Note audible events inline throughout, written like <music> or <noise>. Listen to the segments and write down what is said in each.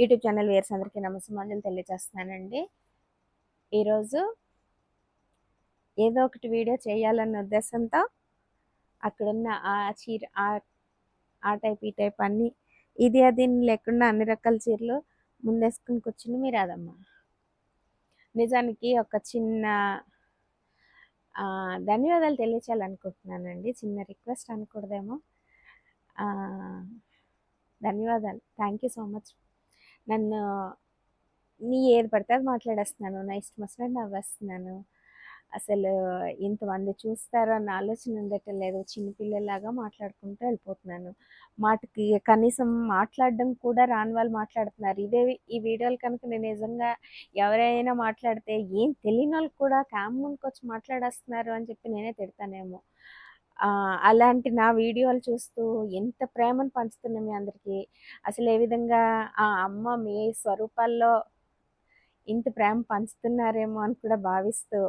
YouTube channel wears అందరికీ నమస్కారం తెలియజేస్తున్నానండి. ఈరోజు ఏదో ఒకటి వీడియో చేయాలన్న ఉద్దేశంతో అక్కడున్న ఆ చీర ఆ ఆ టైప్ ఈ టైప్ అన్నీ ఇది అది లేకుండా అన్ని రకాల చీరలు ముందేసుకుని కూర్చుని మీరు అదమ్మా నిజానికి ఒక చిన్న ధన్యవాదాలు తెలియచేయాలనుకుంటున్నానండి. చిన్న రిక్వెస్ట్ అనకూడదేమో. ధన్యవాదాలు. Thank you so much. నన్ను నీ ఏది పడితే అది మాట్లాడేస్తున్నాను. నా ఇష్టం వచ్చినట్టు నవ్వేస్తున్నాను. అసలు ఇంతమంది చూస్తారో అన్న ఆలోచన ఉండటం లేదు. చిన్నపిల్లలాగా మాట్లాడుకుంటూ వెళ్ళిపోతున్నాను. మాటకి కనీసం మాట్లాడడం కూడా రాని వాళ్ళు మాట్లాడుతున్నారు. ఇదే ఈ వీడియోలు కనుక నేను నిజంగా ఎవరైనా మాట్లాడితే ఏం తెలియని వాళ్ళు కూడా క్యామ్ ముందుకు వచ్చి మాట్లాడేస్తున్నారు అని చెప్పి నేనే తిడతానేమో. అలాంటి నా వీడియోలు చూస్తూ ఎంత ప్రేమను పంచుతున్నా మీ అందరికీ. అసలు ఏ విధంగా ఆ అమ్మ మీ స్వరూపాల్లో ఇంత ప్రేమ పంచుతున్నారేమో అని కూడా భావిస్తూ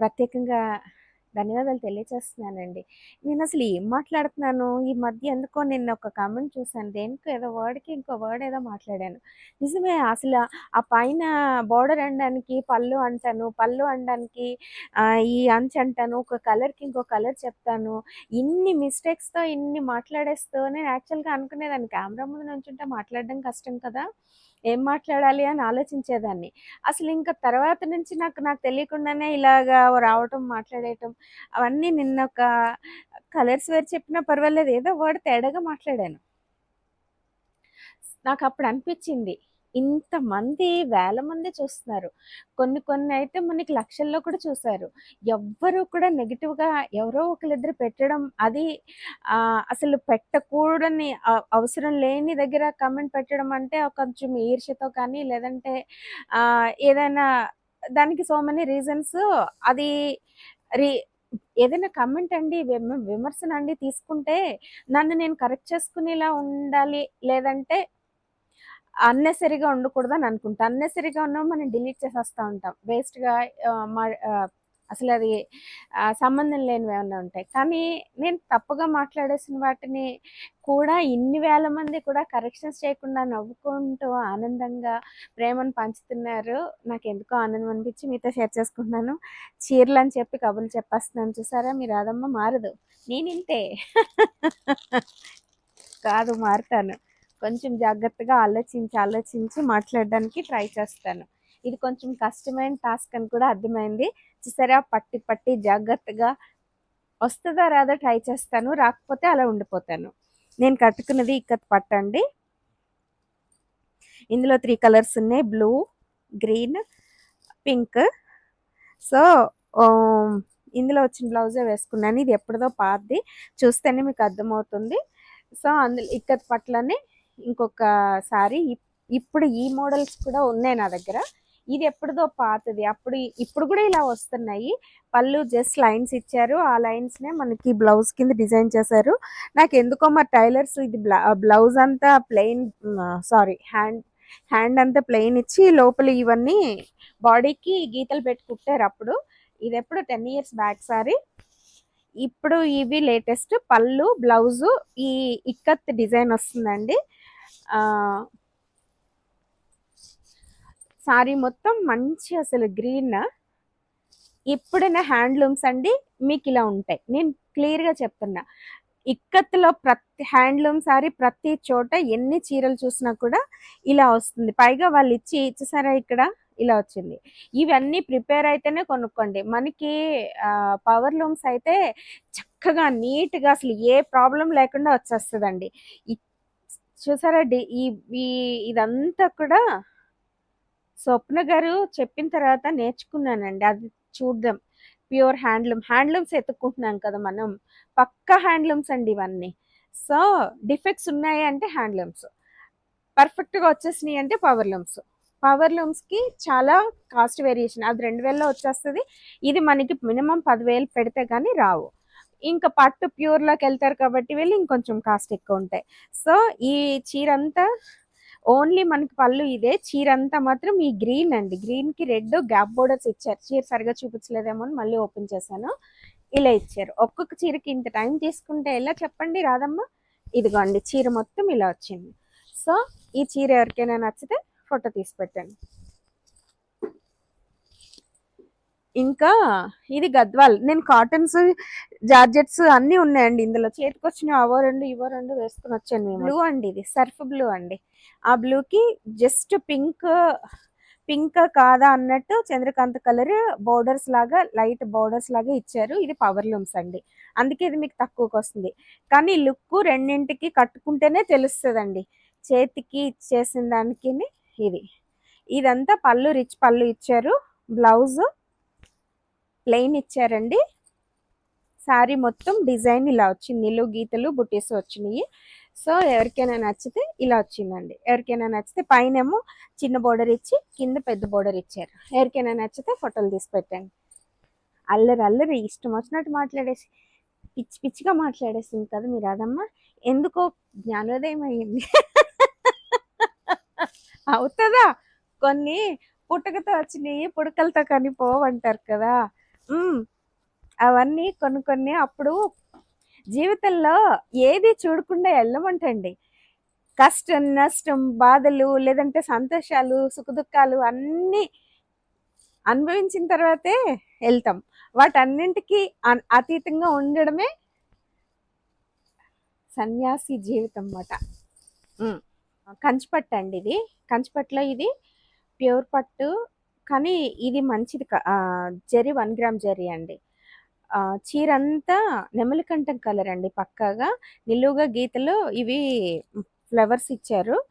ప్రత్యేకంగా ధన్యవాదాలు తెలియచేస్తున్నానండి. నేను అసలు ఏం మాట్లాడుతున్నాను? ఈ మధ్య ఎందుకో నిన్న ఒక కామెంట్ చూశాను. దేనికో ఏదో వర్డ్కి ఇంకో వర్డ్ ఏదో మాట్లాడాను. నిజమే అసలు ఆ పైన బోర్డర్ అనడానికి పళ్ళు అంటాను పళ్ళు అనడానికి ఈ అంచు అంటాను ఒక కలర్కి ఇంకో కలర్ చెప్తాను. ఇన్ని మిస్టేక్స్తో ఇన్ని మాట్లాడేస్తూ నేను యాక్చువల్గా అనుకునేదాన్ని. కెమెరా ముందు నుంచుంటే మాట్లాడడం కష్టం కదా? ఏం మాట్లాడాలి అని ఆలోచించేదాన్ని. అసలు ఇంకా తర్వాత నుంచి నాకు నాకు తెలియకుండానే ఇలాగా రావటం మాట్లాడేయటం అవన్నీ నిన్న ఒక కలర్స్ వేరు చెప్పినా పర్వాలేదు. ఏదో వర్డ్ తేడాగా మాట్లాడాను. నాకు అప్పుడు అనిపించింది. ఇంతమంది వేల మంది చూస్తున్నారు. కొన్ని కొన్ని అయితే మనకి లక్షల్లో కూడా చూశారు. ఎవ్వరు కూడా నెగిటివ్గా ఎవరో ఒకరిద్దరు పెట్టడం అది అసలు పెట్టకూడని అ- అవసరం లేని దగ్గర కమెంట్ పెట్టడం అంటే కొంచెం ఈర్ష్యతో కానీ లేదంటే ఏదైనా దానికి సో మెనీ రీజన్స్ అది రీ ఏదైనా కమెంట్ అండి విమర్శన అండి తీసుకుంటే నన్ను నేను కరెక్ట్ చేసుకునేలా ఉండాలి లేదంటే అన్నెసరీగా ఉండకూడదు అని అనుకుంటా. అన్నెసరీగా ఉన్నా మనం డిలీట్ చేసేస్తూ ఉంటాం. వేస్ట్గా మా అసలు అది సంబంధం లేనివి ఏమైనా ఉంటాయి. కానీ నేను తప్పుగా మాట్లాడేసిన వాటిని కూడా ఇన్ని వేల మంది కూడా కరెక్షన్స్ చేయకుండా నవ్వుకుంటూ ఆనందంగా ప్రేమను పంచుతున్నారు. నాకు ఎందుకో ఆనందం అనిపించి మీతో షేర్ చేసుకుంటున్నాను. చీరలు అని చెప్పి కబుర్లు చెప్పేస్తున్నాను చూసారా? మీరు అదమ్మ మారదు. నేను ఇంతే కాదు మారుతాను. కొంచెం జాగ్రత్తగా ఆలోచించి ఆలోచించి మాట్లాడడానికి ట్రై చేస్తాను. ఇది కొంచెం కష్టమైన టాస్క్ అని కూడా అర్థమైంది. చూసారా? పట్టి పట్టి జాగ్రత్తగా వస్తుందా రాదా ట్రై చేస్తాను. రాకపోతే అలా ఉండిపోతాను. నేను కట్టుకున్నది ఇక్కత్ పట్టండి ఇందులో త్రీ కలర్స్ ఉన్నాయి. Blue green pink. సో ఇందులో వచ్చిన బ్లౌజే వేసుకున్నాను. ఇది ఎప్పుడుదో పాతది. చూస్తేనే మీకు అర్థమవుతుంది. సో అందులో ఇక్కత్ పట్లని ఇంకొక సారీ. ఇప్పుడు ఈ మోడల్స్ కూడా ఉన్నాయి నా దగ్గర. ఇది ఎప్పుడుదో పాతది. అప్పుడు ఇప్పుడు కూడా ఇలా వస్తున్నాయి. పళ్ళు జస్ట్ లైన్స్ ఇచ్చారు. ఆ లైన్స్నే మనకి బ్లౌజ్ కింద డిజైన్ చేశారు. నాకు ఎందుకో మా టైలర్స్ ఇది బ్లౌజ్ అంతా ప్లెయిన్ సారీ హ్యాండ్ హ్యాండ్ అంతా ప్లెయిన్ ఇచ్చి లోపల ఇవన్నీ బాడీకి గీతలు పెట్టి కుట్టారు అప్పుడు. ఇది ఎప్పుడు? Ten years back saree. ఇప్పుడు ఇవి లేటెస్ట్ పళ్ళు బ్లౌజు ఈ ఇక్కత్ డిజైన్ వస్తుందండి. సారీ మొత్తం మంచి అసలు గ్రీన్. ఇప్పుడున్న హ్యాండ్లూమ్స్ అండి మీకు ఇలా ఉంటాయి. నేను క్లియర్గా చెప్తున్నా. ఇక్కత్తులో ప్రతి హ్యాండ్లూమ్ సారీ ప్రతి చోట ఎన్ని చీరలు చూసినా కూడా ఇలా వస్తుంది. పైగా వాళ్ళు ఇచ్చి ఇచ్చేసారా ఇక్కడ? ఇలా వచ్చింది. ఇవన్నీ ప్రిపేర్ అయితేనే కొనుక్కోండి. మనకి పవర్ లూమ్స్ అయితే చక్కగా నీట్గా అసలు ఏ ప్రాబ్లం లేకుండా వచ్చేస్తుందండి. ఇ- చూసారా ఈ ఈ- ఇదంతా కూడా స్వప్న గారు చెప్పిన తర్వాత నేర్చుకున్నానండి. అది చూద్దాం. Pure handloom. హ్యాండ్లూమ్స్ ఎత్తుక్కుంటున్నాం కదా మనం. పక్క హ్యాండ్లూమ్స్ అండి ఇవన్నీ. సో డిఫెక్ట్స్ ఉన్నాయి అంటే హ్యాండ్లూమ్స్. పర్ఫెక్ట్గా వచ్చేసినాయి అంటే పవర్ లూమ్స్. పవర్ లూమ్స్కి చాలా కాస్ట్ వేరియేషన్. అది రెండు వేలలో వచ్చేస్తుంది. ఇది మనకి మినిమం పదివేలు పెడితే కానీ రావు. ఇంకా పట్టు ప్యూర్లోకి వెళ్తారు కాబట్టి వెళ్ళి ఇంకొంచెం కాస్ట్ ఎక్కువ ఉంటాయి. సో ఈ చీర అంతా ఓన్లీ మనకి పళ్ళు ఇదే. చీర అంతా మాత్రం ఈ గ్రీన్ అండి. గ్రీన్కి రెడ్ గ్యాప్ బోర్డర్స్ ఇచ్చారు. చీర సరిగా చూపించలేదేమో అని మళ్ళీ ఓపెన్ చేశాను. ఇలా ఇచ్చారు. ఒక్కొక్క చీరకి ఇంత టైం తీసుకుంటే ఎలా చెప్పండి? రాదమ్మ. ఇదిగోండి చీర మొత్తం ఇలా వచ్చింది. సో ఈ చీర ఎవరికైనా నచ్చితే ఫోటో తీసి పెట్టండి. ఇంకా ఇది గద్వాల్. నేను కాటన్స్ జార్జెట్స్ అన్నీ ఉన్నాయండి ఇందులో. చేతికొచ్చిన అవో రెండు ఇవో రెండు వేసుకుని వచ్చాను బ్లూ అండి ఇది సర్ఫ్ బ్లూ అండి. ఆ బ్లూకి జస్ట్ పింక్ పింక్ కాదా అన్నట్టు చంద్రకాంత్ కలర్ బోర్డర్స్ లాగా లైట్ బోర్డర్స్ లాగా ఇచ్చారు. ఇది పవర్ లూమ్స్ అండి. అందుకే ఇది మీకు తక్కువకి వస్తుంది. కానీ లుక్ రెండింటికి కట్టుకుంటేనే తెలుస్తుందండి. చేతికి ఇచ్చేసిన దానికి ఇది. ఇదంతా పళ్ళు రిచ్ పళ్ళు ఇచ్చారు. బ్లౌజ్ ప్లెయిన్ ఇచ్చారండి. శారీ మొత్తం డిజైన్ ఇలా వచ్చింది. నిలువు గీతలు బుటీస్ వచ్చినాయి. సో ఎవరికైనా నచ్చితే ఇలా వచ్చిందండి. ఎవరికైనా నచ్చితే పైన ఏమో చిన్న బోర్డర్ ఇచ్చి కింద పెద్ద బోర్డర్ ఇచ్చారు. ఎవరికైనా నచ్చితే ఫోటోలు తీసి పెట్టండి. అల్లరి అల్లరి. ఇష్టం వచ్చినట్టు మాట్లాడేసి పిచ్చి పిచ్చిగా మాట్లాడేసింది కదా మీరు అదమ్మా ఎందుకో జ్ఞానోదయం అయ్యింది. అవుతుందా? కొన్ని పుట్టుకతో వచ్చినాయి పుడకలతో కానీ పోవంటారు కదా. అవన్నీ కొన్ని కొన్ని అప్పుడు జీవితంలో ఏది చూడకుండా వెళ్ళమంటండి. కష్టం నష్టం బాధలు లేదంటే సంతోషాలు సుఖదుఖాలు అన్నీ అనుభవించిన తర్వాతే వెళ్తాం. వాటన్నింటికి అన్- అతీతంగా ఉండడమే సన్యాసి జీవితం అన్నమాట. కంచిపట్టు అండి ఇది. కంచిపట్టులో ఇది ప్యూర్ పట్టు కానీ ఇది మంచిది కా- జరీ వన్ గ్రామ్ జరీ అండి. చీరంతా చీర అంతా నెమలికంఠం కలర్ అండి పక్కాగా. నిలువుగా గీతలు ఇవి ఫ్లవర్స్ ఇచ్చారు.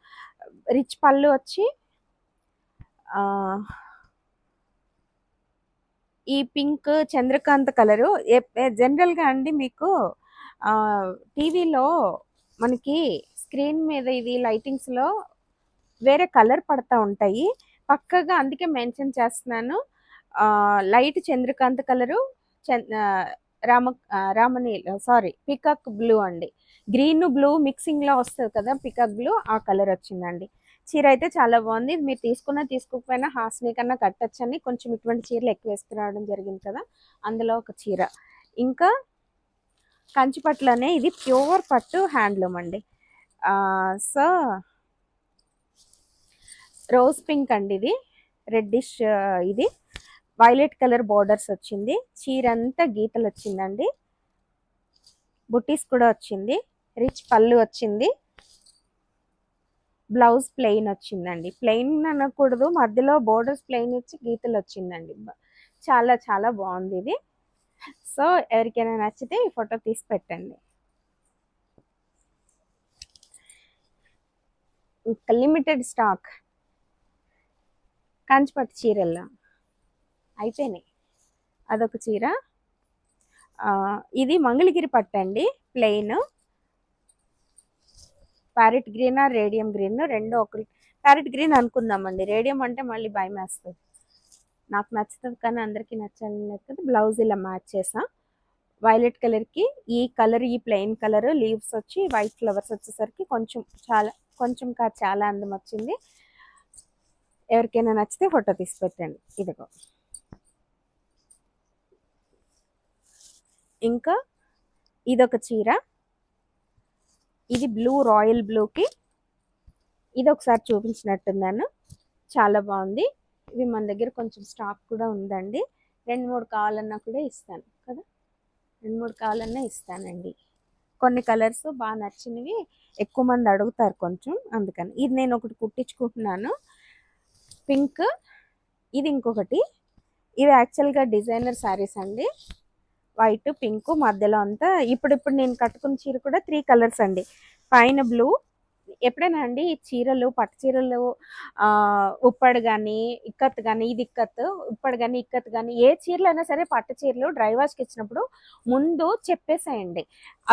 రిచ్ పళ్ళు వచ్చి ఈ పింక్ చంద్రకాంత్ కలరు. జనరల్గా అండి మీకు టీవీలో మనకి స్క్రీన్ మీద ఇది లైటింగ్స్లో వేరే కలర్ పడతా ఉంటాయి. పక్కగా అందుకే మెన్షన్ చేస్తున్నాను. లైట్ చంద్రకాంత్ కలరు రామ రామనీల్ సారీ పికాక్ బ్లూ అండి. గ్రీన్ బ్లూ మిక్సింగ్లో వస్తుంది కదా పికాక్ బ్లూ ఆ కలర్ వచ్చిందండి. చీర అయితే చాలా బాగుంది. ఇది మీరు తీసుకున్నా తీసుకోకపోయినా హాస్ని కన్నా కట్టచ్చని కొంచెం ఇటువంటి చీరలు ఎక్కువ వేసుకురావడం జరిగింది కదా అందులో ఒక చీర. ఇంకా కంచిపట్టులోనే ఇది ప్యూర్ పట్టు హ్యాండ్లూమ్ అండి. సో రోజ్ పింక్ అండి ఇది. రెడ్డిష్ ఇది. వైలెట్ కలర్ బార్డర్స్ వచ్చింది. చీర అంతా గీతలు వచ్చిందండి. బుటీస్ కూడా వచ్చింది. రిచ్ పళ్ళు వచ్చింది. బ్లౌజ్ ప్లెయిన్ వచ్చిందండి. ప్లెయిన్ అనకూడదు. మధ్యలో బోర్డర్స్ ప్లెయిన్ ఇచ్చి గీతలు వచ్చిందండి. చాలా చాలా బాగుంది ఇది. సో ఎవరికైనా నచ్చితే ఈ ఫోటో తీసి పెట్టండి. ఇంకా లిమిటెడ్ స్టాక్ కంచిపట్టు చీరల్లో. అయిపోయినాయి. అదొక చీర. ఇది మంగళగిరి పట్టు అండి. Plain parrot green radium green రెండు ఒకటి. Parrot green అనుకుందామండి. రేడియం అంటే మళ్ళీ భయం వేస్తుంది. నాకు నచ్చుతుంది కానీ అందరికీ నచ్చాలని లేకపోతే బ్లౌజ్ ఇలా మ్యాచ్ చేసా. వైలెట్ కలర్కి ఈ కలర్ ఈ ప్లెయిన్ కలర్ లీవ్స్ వచ్చి వైట్ ఫ్లవర్స్ వచ్చేసరికి కొంచెం చాలా కొంచెం కాదు చాలా అందం వచ్చింది. ఎవరికైనా నచ్చితే ఫోటో తీసి పెట్టండి ఇదిగో. ఇంకా ఇదొక చీర. ఇది బ్లూ రాయల్ బ్లూకి. ఇది ఒకసారి చూపించినట్టున్నాను. చాలా బాగుంది. ఇవి మన దగ్గర కొంచెం స్టాక్ కూడా ఉందండి. రెండు మూడు కావాలన్నా కూడా ఇస్తాను కదా? రెండు మూడు కావాలన్నా ఇస్తానండి. కొన్ని కలర్స్ బాగా నచ్చినవి ఎక్కువ మంది అడుగుతారు కొంచెం అందుకని. ఇది నేను ఒకటి కుట్టించుకుంటున్నాను. పింక్. ఇది ఇంకొకటి. ఇవి యాక్చువల్గా డిజైనర్ శారీస్ అండి. వైట్ పింక్ మధ్యలో అంతా. ఇప్పుడు ఇప్పుడు నేను కట్టుకున్న చీర కూడా త్రీ కలర్స్ అండి. పైన బ్లూ ఎప్పుడైనా అండి ఈ చీరలు పట్టు చీరలు ఉప్పడు కానీ ఇక్కత్ కానీ ఇది ఇక్కత్ ఉప్పడు కానీ ఇక్కత్ కానీ ఏ చీరలు అయినా సరే పట్టు చీరలు డ్రై వాష్కి ఇచ్చినప్పుడు ముందు చెప్పేసేయండి.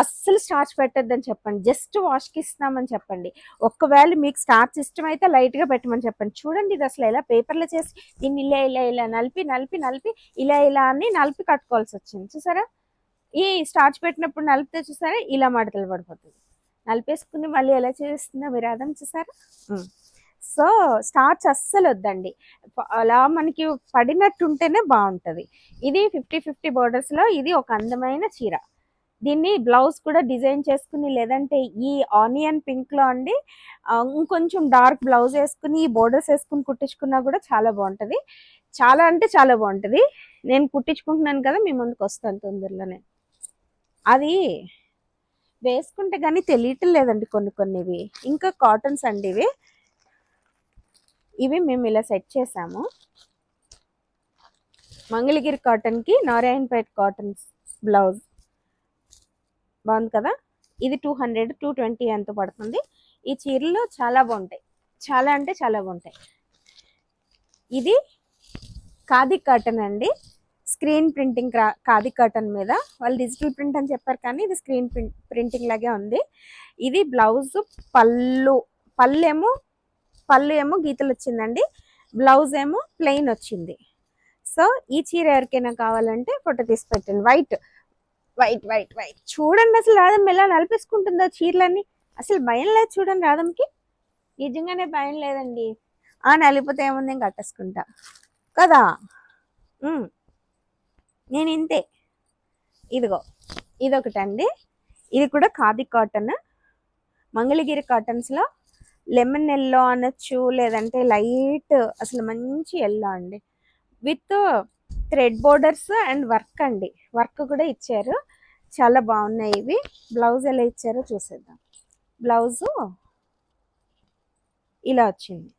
అస్సలు స్టార్చ్ పెట్టొద్దని చెప్పండి. జస్ట్ వాష్కి ఇస్తామని చెప్పండి. ఒకవేళ మీకు స్టార్చ్ ఇష్టం అయితే లైట్గా పెట్టమని చెప్పండి. చూడండి ఇది అసలు ఇలా పేపర్లో చేసి దీన్ని ఇలా ఇలా ఇలా నలిపి నలిపి నలిపి ఇలా ఇలా అని నలిపి కట్టుకోవాల్సి వచ్చింది. చూసారా? ఈ స్టార్చ్ పెట్టినప్పుడు నలిపితే చూసారా? ఇలా మడతలు పడిపోతుంది నలిపేసుకుని మళ్ళీ ఎలా చేస్తుందో మీరు అర్థం చూసారా సో స్టార్చ్ అస్సలు వద్దండి. అలా మనకి పడినట్టుంటేనే బాగుంటుంది. ఇది ఫిఫ్టీ ఫిఫ్టీ బోర్డర్స్లో ఇది ఒక అందమైన చీర. దీన్ని బ్లౌజ్ కూడా డిజైన్ చేసుకుని లేదంటే ఈ ఆనియన్ పింక్లో అండి ఇంకొంచెం డార్క్ బ్లౌజ్ వేసుకుని ఈ బోర్డర్స్ వేసుకుని కుట్టించుకున్నా కూడా చాలా బాగుంటది. చాలా అంటే చాలా బాగుంటది. నేను కుట్టించుకుంటున్నాను కదా మీ ముందుకు వస్తాను తొందరలోనే. అది వేసుకుంటే కానీ తెలియటం లేదండి కొన్ని కొన్నివి. ఇంకా కాటన్స్ అండి ఇవి ఇవి మేము ఇలా సెట్ చేసాము. మంగళగిరి కాటన్కి నారాయణపేట కాటన్స్ బ్లౌజ్. బాగుంది కదా? ఇది టూ హండ్రెడ్ టూ ట్వంటీ ఎంత పడుతుంది. ఈ చీరలు చాలా బాగుంటాయి. చాలా అంటే చాలా బాగుంటాయి. ఇది ఖాదీ కాటన్ అండి. స్క్రీన్ ప్రింటింగ్ కాది కర్టన్ మీద. వాళ్ళు డిజిటల్ ప్రింట్ అని చెప్పారు కానీ ఇది స్క్రీన్ ప్రింట్ ప్రింటింగ్ లాగే ఉంది. ఇది బ్లౌజ్ పళ్ళు పళ్ళు ఏమో పళ్ళు ఏమో గీతలు వచ్చిందండి. బ్లౌజ్ ఏమో ప్లెయిన్ వచ్చింది. సో ఈ చీర ఎవరికైనా కావాలంటే ఫోటో తీసి పెట్టండి. వైట్ వైట్ వైట్ వైట్ చూడండి అసలు రాధమ్మ ఎలా నలిపేసుకుంటుందో చీరలన్నీ. అసలు భయం లేదు చూడండి రాధమ్కి నిజంగానే భయం లేదండి. ఆ నలిపోతే ఏముంది? నేను కట్టేసుకుంటా కదా? నేను ఇంతే ఇదిగో ఇదొకటండి. ఇది కూడా ఖాదీ కాటన్. మంగళగిరి కాటన్స్లో లెమన్ ఎల్లో అనొచ్చు లేదంటే లైట్ అసలు మంచి ఎల్లో అండి. With thread borders and work అండి. వర్క్ కూడా ఇచ్చారు. చాలా బాగున్నాయి ఇవి. బ్లౌజ్ ఎలా ఇచ్చారో చూసేద్దాం. బ్లౌజు ఇలా వచ్చింది.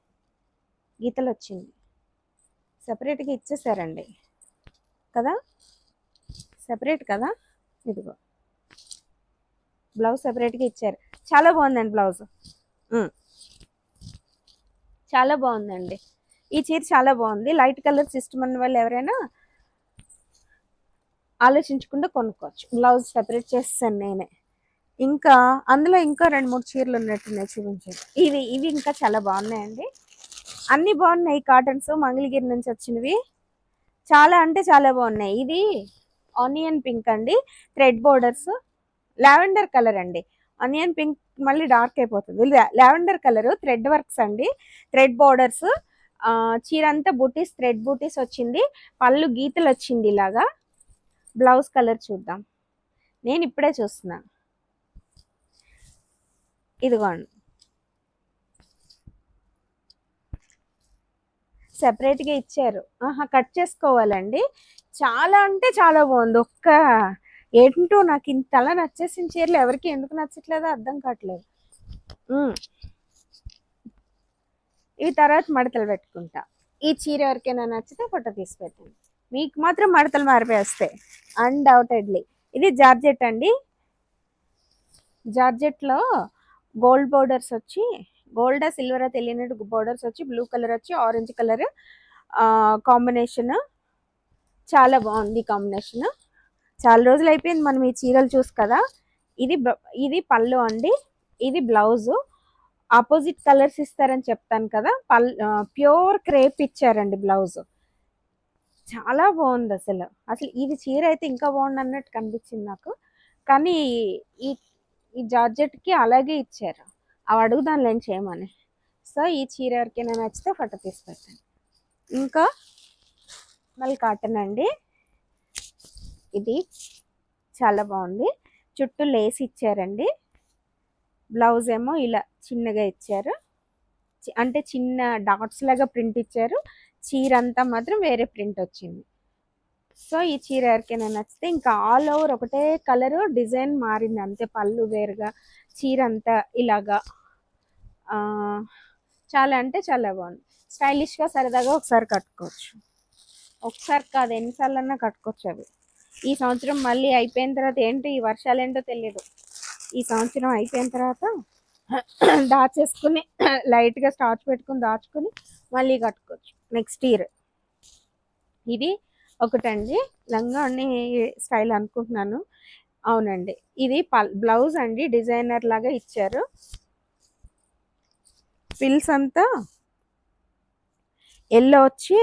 గీతలు వచ్చింది. సపరేట్గా ఇచ్చేసారండి. కదా? సపరేట్ కదా? ఇదిగో. బ్లౌజ్ సపరేట్గా ఇచ్చారు. చాలా బాగుందండి బ్లౌజ్ చాలా బాగుందండి. ఈ చీర చాలా బాగుంది. లైట్ కలర్స్ అన్న వాళ్ళు ఎవరైనా ఆలోచించకుండా కొనుక్కోవచ్చు. బ్లౌజ్ సెపరేట్ చేస్తాను నేనే. ఇంకా అందులో ఇంకా రెండు మూడు చీరలు ఉన్నట్టున్నాయి చూపించాను ఇవి ఇవి ఇంకా చాలా బాగున్నాయండి. అన్ని బాగున్నాయి. కాటన్స్ మంగళగిరి నుంచి వచ్చినవి. చాలా అంటే చాలా బాగున్నాయి. ఇది ఆనియన్ పింక్ అండి. Thread borders. లావెండర్ కలర్ అండి. ఆనియన్ పింక్ మళ్ళీ డార్క్ అయిపోతుంది. లావెండర్ కలర్ థ్రెడ్ వర్క్స్ అండి. Thread borders. చీర అంతా బూటీస్ థ్రెడ్ బూటీస్ వచ్చింది. పళ్ళు గీతలు వచ్చింది ఇలాగా. బ్లౌజ్ కలర్ చూద్దాం. నేను ఇప్పుడే చూస్తున్నా. ఇదిగోండి. సెపరేట్గా ఇచ్చారు. ఆహా కట్ చేసుకోవాలండి. చాలా అంటే చాలా బాగుంది. ఒక్క ఏంటో నాకు ఇంతలా నచ్చేసిన చీరలు ఎవరికి ఎందుకు నచ్చట్లేదో అర్థం కావట్లేదు. ఈ ఇవి తర్వాత మడతలు పెట్టుకుంటా. ఈ చీర ఎవరికైనా నచ్చితే ఫోటో తీసి పెట్టండి. మీకు మాత్రం మడతలు మారిపోయేస్తాయి అన్డౌటెడ్లీ ఇది జార్జెట్ అండి. జార్జెట్లో గోల్డ్ బోర్డర్స్ వచ్చి గోల్డ్ సిల్వర్ తెలియనట్టు బోర్డర్స్ వచ్చి బ్లూ కలర్ వచ్చి ఆరెంజ్ కలర్ కాంబినేషన్ చాలా బాగుంది కాంబినేషన్. చాలా రోజులు అయిపోయింది మనం ఈ చీరలు చూసి కదా. ఇది ఇది పళ్ళు అండి. ఇది బ్లౌజు. ఆపోజిట్ కలర్స్ ఇస్తారని చెప్తాను కదా. పల్ ప్యూర్ క్రేప్ ఇచ్చారండి బ్లౌజ్. చాలా బాగుంది అసలు. అసలు ఇది చీర అయితే ఇంకా బాగుంది అన్నట్టు కనిపించింది నాకు. కానీ ఈ ఈ జార్జెట్కి అలాగే ఇచ్చారు. అవి అడుగుదాను నేను చేయమని. సో ఈ చీర ఎవరికైనా నచ్చితే ఫోటో తీసి పెట్టండి ఇంకా మళ్ళీ కాటన్ అండి. ఇది చాలా బాగుంది. చుట్టూ లేస్ ఇచ్చారండి. బ్లౌజ్ ఏమో ఇలా చిన్నగా ఇచ్చారు. అంటే చిన్న డాట్స్ లాగా ప్రింట్ ఇచ్చారు. చీర అంతా మాత్రం వేరే ప్రింట్ వచ్చింది. సో ఈ చీర ఎవరికైనా నచ్చితే ఇంకా ఆల్ ఓవర్ ఒకటే కలరు డిజైన్ మారింది అంతే. పళ్ళు వేరుగా చీర అంతా ఇలాగా చాలా అంటే చాలా బాగుంది. స్టైలిష్గా సరదాగా ఒకసారి కట్టుకోవచ్చు. ఒకసారి కాదు ఎన్నిసార్లు అన్నా కట్టుకోవచ్చు అవి. ఈ సంవత్సరం మళ్ళీ అయిపోయిన తర్వాత ఏంటి ఈ వర్షాలు ఏంటో తెలియదు ఈ సంవత్సరం అయిపోయిన తర్వాత <coughs> దాచేసుకుని <coughs> లైట్గా స్టార్చ్ పెట్టుకుని దాచుకుని మళ్ళీ కట్టుకోవచ్చు. నెక్స్ట్ ఇయర్ ఇది ఒకటండి. లంగా అన్ని స్టైల్ అనుకుంటున్నాను. అవునండి. ఇది పల్ బ్లౌజ్ అండి. డిజైనర్ లాగా ఇచ్చారు. పిల్స్ అంతా ఎల్లో వచ్చి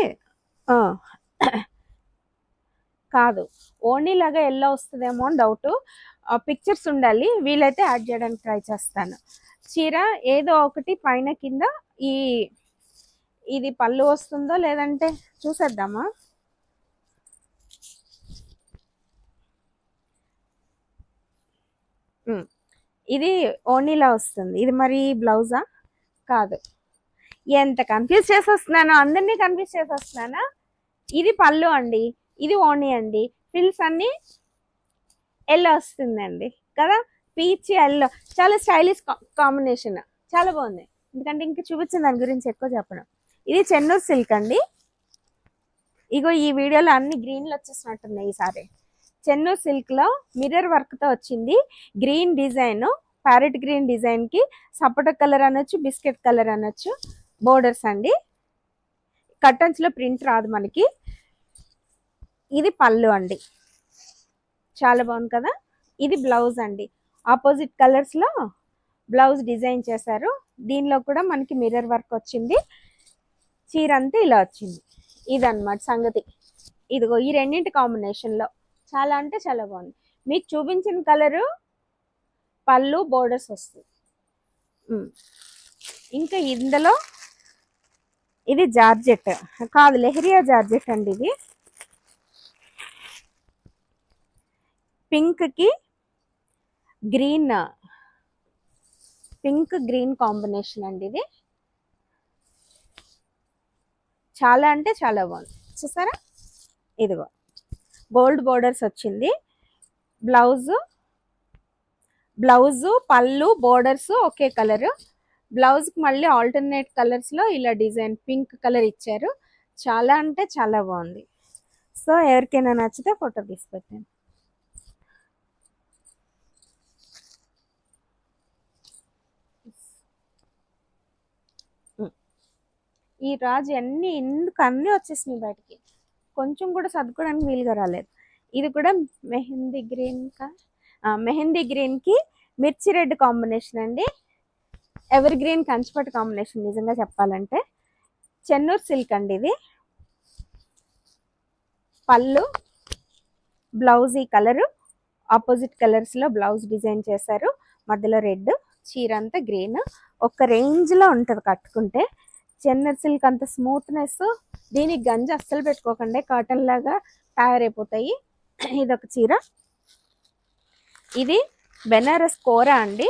కాదు. ఓన్లీ లాగా ఎల్లో వస్తుందేమో అని డౌట్. పిక్చర్స్ ఉండాలి. వీలైతే యాడ్ చేయడానికి ట్రై చేస్తాను. చీర ఏదో ఒకటి పైన కింద ఈ ఇది పళ్ళు వస్తుందో లేదంటే చూసేద్దామా? ఇది ఓనీలా వస్తుంది. ఇది మరి బ్లౌజా? కాదు. ఎంత కన్ఫ్యూజ్ చేసేస్తున్నానో అందరినీ కన్ఫ్యూజ్ చేసేస్తున్నానా? ఇది పళ్ళు అండి. ఇది ఓనీ అండి. ఫిల్స్ అన్ని ఎల్లో వస్తుందండి. కదా? పీచ్ ఎల్లో చాలా స్టైలిష్ కాంబినేషన్ చాలా బాగుంది. ఎందుకంటే ఇంకా చూపించిన దాని గురించి ఎక్కువ చెప్పడం ఇది చెన్నూరు సిల్క్ అండి. ఇగో ఈ వీడియోలో అన్ని గ్రీన్లు వచ్చేసినట్టున్నాయి ఈసారి. చెన్నూరు సిల్క్లో మిర్రర్ వర్క్తో వచ్చింది. గ్రీన్ డిజైన్ ప్యారెట్ గ్రీన్ డిజైన్కి సపోటా కలర్ అనొచ్చు బిస్కెట్ కలర్ అనొచ్చు బోర్డర్స్ అండి. కర్టన్స్లో ప్రింట్ రాదు మనకి. ఇది పళ్ళు అండి. చాలా బాగుంది కదా? ఇది బ్లౌజ్ అండి. ఆపోజిట్ కలర్స్లో బ్లౌజ్ డిజైన్ చేశారు. దీనిలో కూడా మనకి మిర్రర్ వర్క్ వచ్చింది. చీర అంతా ఇలా వచ్చింది. ఇదన్నమాట సంగతి. ఇదిగో ఈ రెండింటి కాంబినేషన్లో. చాలా అంటే చాలా బాగుంది. మీకు చూపించిన కలరు పళ్ళు బోర్డర్స్ వస్తుంది. ఇంకా ఇందులో ఇది జార్జెట్. కాదు లెహరియా జార్జెట్ అండి ఇది. పింక్కి గ్రీన్ పింక్ గ్రీన్ కాంబినేషన్ అండి ఇది. చాలా అంటే చాలా బాగుంది. చూసారా? ఇదిగో. గోల్డ్ బోర్డర్స్ వచ్చింది. బ్లౌజు బ్లౌజు పళ్ళు బోర్డర్స్ ఒకే కలర్. బ్లౌజ్కి మళ్ళీ ఆల్టర్నేట్ కలర్స్లో ఇలా డిజైన్ పింక్ కలర్ ఇచ్చారు. చాలా అంటే చాలా బాగుంది. సో ఎవరికైనా నచ్చితే ఫోటో తీసి పెట్టండి ఈ రాజు అన్ని ఎందుకు అన్నీ వచ్చేసినాయి బయటికి? కొంచెం కూడా సర్దుకోవడానికి వీలుగా రాలేదు. ఇది కూడా మెహందీ గ్రీన్ కా మెహందీ గ్రీన్కి మిర్చి రెడ్ కాంబినేషన్ అండి. ఎవర్ గ్రీన్ కంచిపట్టు కాంబినేషన్ నిజంగా చెప్పాలంటే. చెన్నూరు సిల్క్ అండి ఇది. పళ్ళు బ్లౌజ్ ఈ కలరు. ఆపోజిట్ కలర్స్లో బ్లౌజ్ డిజైన్ చేశారు. మధ్యలో రెడ్ చీర అంతా గ్రీన్ ఒక రేంజ్లో ఉంటుంది కట్టుకుంటే. చెన్నూరు సిల్క్ అంత స్మూత్నెస్ దీనికి గంజి అస్సలు పెట్టుకోకండి. కాటన్ లాగా తయారైపోతాయి. ఇది ఒక చీర. ఇది బెనారస్ కూర అండి.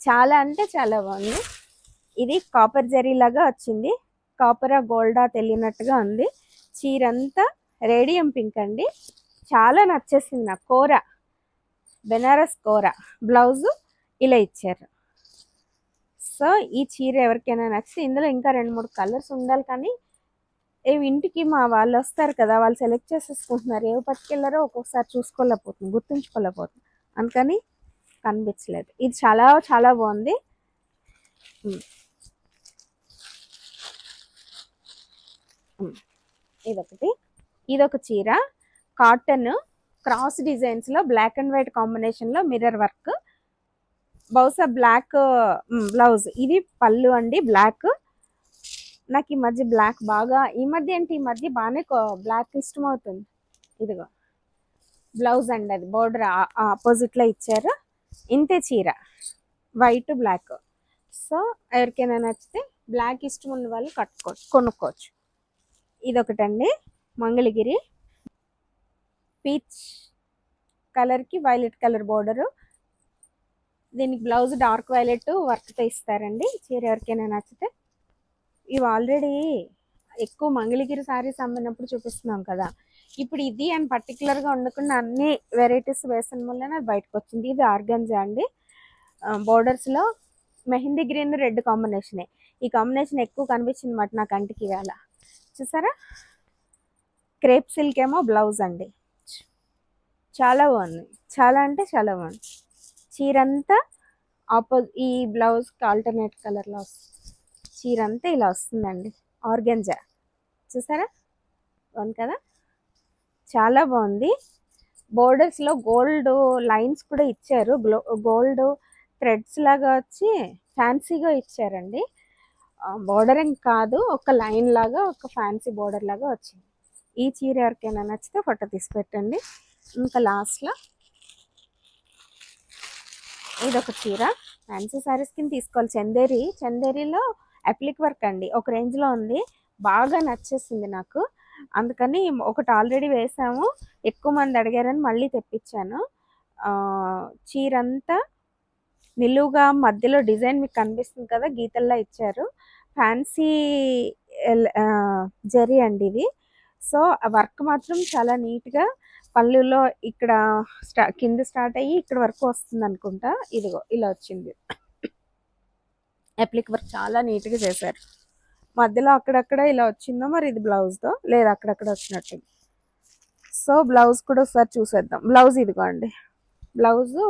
చాలా అంటే చాలా బాగుంది. ఇది కాపర్ జరీ లాగా వచ్చింది. కాపరా గోల్డా తెలియనట్టుగా ఉంది. చీర అంతా రేడియం పింక్ అండి. చాలా నచ్చేసింది నా కూర. బెనారస్ కూర. బ్లౌజు ఇలా ఇచ్చారు. సో ఈ చీర ఎవరికైనా నచ్చితే ఇందులో ఇంకా రెండు మూడు కలర్స్ ఉండాలి కానీ ఏ ఇంటికి మా వాళ్ళు వస్తారు కదా వాళ్ళు సెలెక్ట్ చేసేసుకుంటున్నారు. ఏవి పట్టుకెళ్ళారో ఒక్కొక్కసారి చూసుకోలేకపోతుంది గుర్తుంచుకోలేకపోతుంది అందుకని కనిపించలేదు. ఇది చాలా చాలా బాగుంది. ఇదొకటి. ఇదొక చీర. కాటన్ క్రాస్ డిజైన్స్లో బ్లాక్ అండ్ వైట్ కాంబినేషన్లో మిర్రర్ వర్క్ బహుశా బ్లాక్ బ్లౌజ్. ఇది పళ్ళు అండి బ్లాక్. నాకు ఈ మధ్య బ్లాక్ బాగా ఈ మధ్య ఏంటి ఈ మధ్య బాగానే బ్లాక్ ఇష్టం అవుతుంది ఇదిగో. బ్లౌజ్ అండి అది బోర్డర్ ఆపోజిట్లో ఇచ్చారు. ఇంతే చీర. White black. సో ఎవరికైనా నచ్చితే బ్లాక్ ఇష్టం ఉన్న వాళ్ళు కట్టుకోవచ్చు కొనుక్కోవచ్చు. ఇదొకటండి మంగళగిరి. పీచ్ కలర్కి వైలెట్ కలర్ బోర్డరు. దీనికి బ్లౌజ్ డార్క్ వైలెట్ వర్క్తో ఇస్తారండి చీర ఎవరికైనా నచ్చితే. ఇవి ఆల్రెడీ ఎక్కువ మంగళగిరి సారీస్ అమ్మినప్పుడు చూపిస్తున్నాం కదా. ఇప్పుడు ఇది అండ్ పర్టికులర్గా ఉండకుండా అన్ని వెరైటీస్ వేసిన వల్ల బయటకు వచ్చింది. ఇది ఆర్గంజా అండి. బోర్డర్స్లో మెహందీ గ్రీన్ రెడ్ కాంబినేషనే ఈ కాంబినేషన్ ఎక్కువ కనిపించింది మాట నా కంటికి ఇవాళ. చూసారా? క్రేప్ సిల్క్ ఏమో బ్లౌజ్ అండి. చాలా బాగుంది. చాలా అంటే చాలా బాగుంది. చీర అంతా ఆపో ఈ బ్లౌజ్కి ఆల్టర్నేట్ కలర్లో వస్తుంది చీర అంతా ఇలా వస్తుందండి. ఆర్గెంజా చూసారా? బాగుంది కదా? చాలా బాగుంది. బోర్డర్స్లో గోల్డ్ లైన్స్ కూడా ఇచ్చారు. గోల్డ్ థ్రెడ్స్ లాగా వచ్చి ఫ్యాన్సీగా ఇచ్చారండి. బోర్డర్ ఏం కాదు ఒక లైన్ లాగా ఒక ఫ్యాన్సీ బోర్డర్ లాగా వచ్చింది. ఈ చీర ఎవరికైనా నచ్చితే ఫోటో తీసి పెట్టండి. ఇంకా లాస్ట్లో ఇది ఒక చీర. ఫ్యాన్సీ సారీస్ కింద తీసుకోవాలి. చందేరి చందేరిలో అప్లిక్ వర్క్ అండి. ఒక రేంజ్లో ఉంది. బాగా నచ్చేసింది నాకు. అందుకని ఒకటి ఆల్రెడీ వేసాము. ఎక్కువ మంది అడిగారని మళ్ళీ తెప్పించాను. చీర అంతా నిలువుగా మధ్యలో డిజైన్ మీకు కనిపిస్తుంది కదా గీతల్లా ఇచ్చారు. ఫ్యాన్సీ జరీ అండి ఇది. సో వర్క్ మాత్రం చాలా నీట్గా పళ్ళులో ఇక్కడ స్టా కింద స్టార్ట్ అయ్యి ఇక్కడ వరకు వస్తుంది అనుకుంటా ఇదిగో ఇలా వచ్చింది. అప్లిక్ వర్క్ చాలా నీట్గా చేశారు. మధ్యలో అక్కడక్కడ ఇలా వచ్చిందో మరి ఇది బ్లౌజ్తో? లేదా అక్కడక్కడ వచ్చినట్టు. సో బ్లౌజ్ కూడా ఒకసారి చూసేద్దాం. బ్లౌజ్ ఇదిగో అండి. బ్లౌజు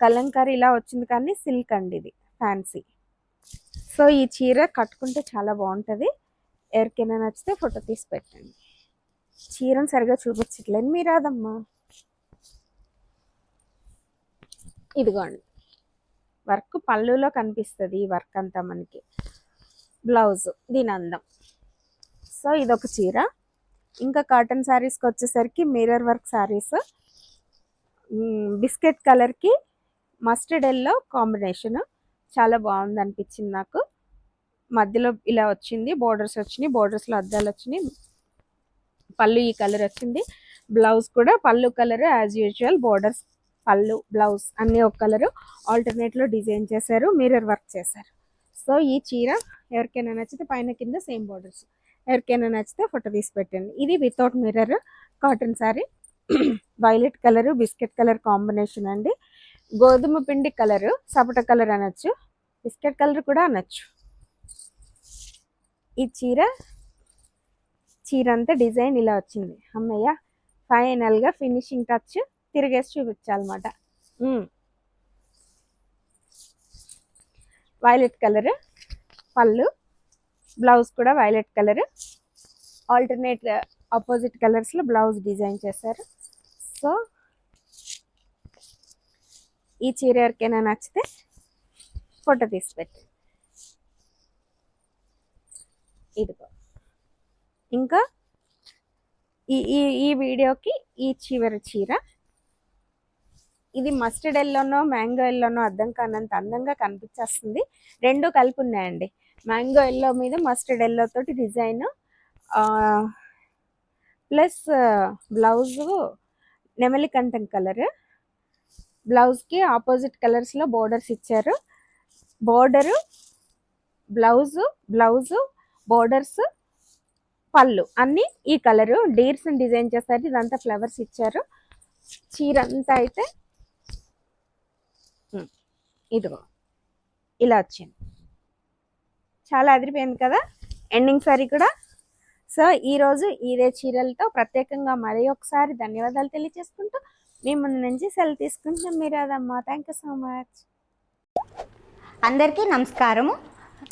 కలంకారీ ఇలా వచ్చింది కానీ సిల్క్ అండి ఇది ఫ్యాన్సీ. సో ఈ చీర కట్టుకుంటే చాలా బాగుంటుంది. ఎవరికైనా నచ్చితే ఫోటో తీసి పెట్టండి. చీరను సరిగా చూపించట్లేదు మీరు రాదమ్మా. ఇదిగోండి. వర్క్ పళ్ళులో కనిపిస్తుంది ఈ వర్క్ అంతా మనకి. బ్లౌజ్ దీని అందం. సో ఇదొక చీర. ఇంకా కాటన్ శారీస్కి వచ్చేసరికి మిర్రర్ వర్క్ శారీస్ బిస్కెట్ కలర్కి మస్టర్డ్ ఎల్లో కాంబినేషన్. చాలా బాగుంది అనిపించింది నాకు. మధ్యలో ఇలా వచ్చింది బోర్డర్స్ వచ్చినాయి బోర్డర్స్లో అద్దాలు వచ్చినాయి. పళ్ళు ఈ కలర్ వచ్చింది. బ్లౌజ్ కూడా పళ్ళు కలర్ యాజ్ యూజువల్ బోర్డర్స్ పళ్ళు బ్లౌజ్ అన్నీ ఒక కలరు. ఆల్టర్నేట్లో డిజైన్ చేశారు మిర్రర్ వర్క్ చేశారు. సో ఈ చీర ఎవరికైనా నచ్చితే పైన కింద సేమ్ బోర్డర్స్ ఎవరికైనా నచ్చితే ఫోటో తీసి పెట్టండి. ఇది without mirror cotton saree violet colour biscuit colour combination అండి. గోధుమ పిండి కలర్ సపట కలర్ అనొచ్చు. బిస్కెట్ కలర్ కూడా అనొచ్చు. ఈ చీర చీర అంతా డిజైన్ ఇలా వచ్చింది. అమ్మయ్య ఫైనల్గా ఫినిషింగ్ టచ్ తిరిగేసి చూపించాలన్నమాట. వైలెట్ కలర్ పళ్ళు బ్లౌజ్ కూడా వైలెట్ కలర్. ఆల్టర్నేట్ ఆపోజిట్ కలర్స్లో బ్లౌజ్ డిజైన్ చేశారు. సో ఈ చీర ఎవరికైనా నచ్చితే ఫోటో తీసి పెట్టండి ఇదిగో. ఇంకా ఈ ఈ ఈ వీడియోకి ఈ చివరి చీర. ఇది మస్టర్డ్ ఎల్లోనో మ్యాంగో ఎల్లోనో అర్థం కానంత అందంగా కనిపించేస్తుంది. రెండు కలిపి ఉన్నాయండి. మ్యాంగో ఎల్లో మీద మస్టర్డ్ ఎల్లో తోటి డిజైన్ ప్లస్ బ్లౌజు నెమలికంఠం కలర్ బ్లౌజ్కి ఆపోజిట్ కలర్స్లో బోర్డర్స్ ఇచ్చారు. బోర్డరు బ్లౌజు బ్లౌజు బోర్డర్స్ పళ్ళు అన్నీ ఈ కలరు డీర్స్ డిజైన్ చేస్తారు ఇదంతా ఫ్లవర్స్ ఇచ్చారు. చీర అంతా అయితే ఇదిగో ఇలా వచ్చింది. చాలా అదిరిపోయింది కదా? ఎండింగ్ సారీ కూడా. సో ఈరోజు ఇదే చీరలతో ప్రత్యేకంగా మరీ ఒకసారి ధన్యవాదాలు తెలియజేసుకుంటూ మీ ముందు నుంచి సెలవు తీసుకుంటున్నాం. మీరు అదమ్మా థ్యాంక్ యూ సో మచ్ అందరికీ నమస్కారము.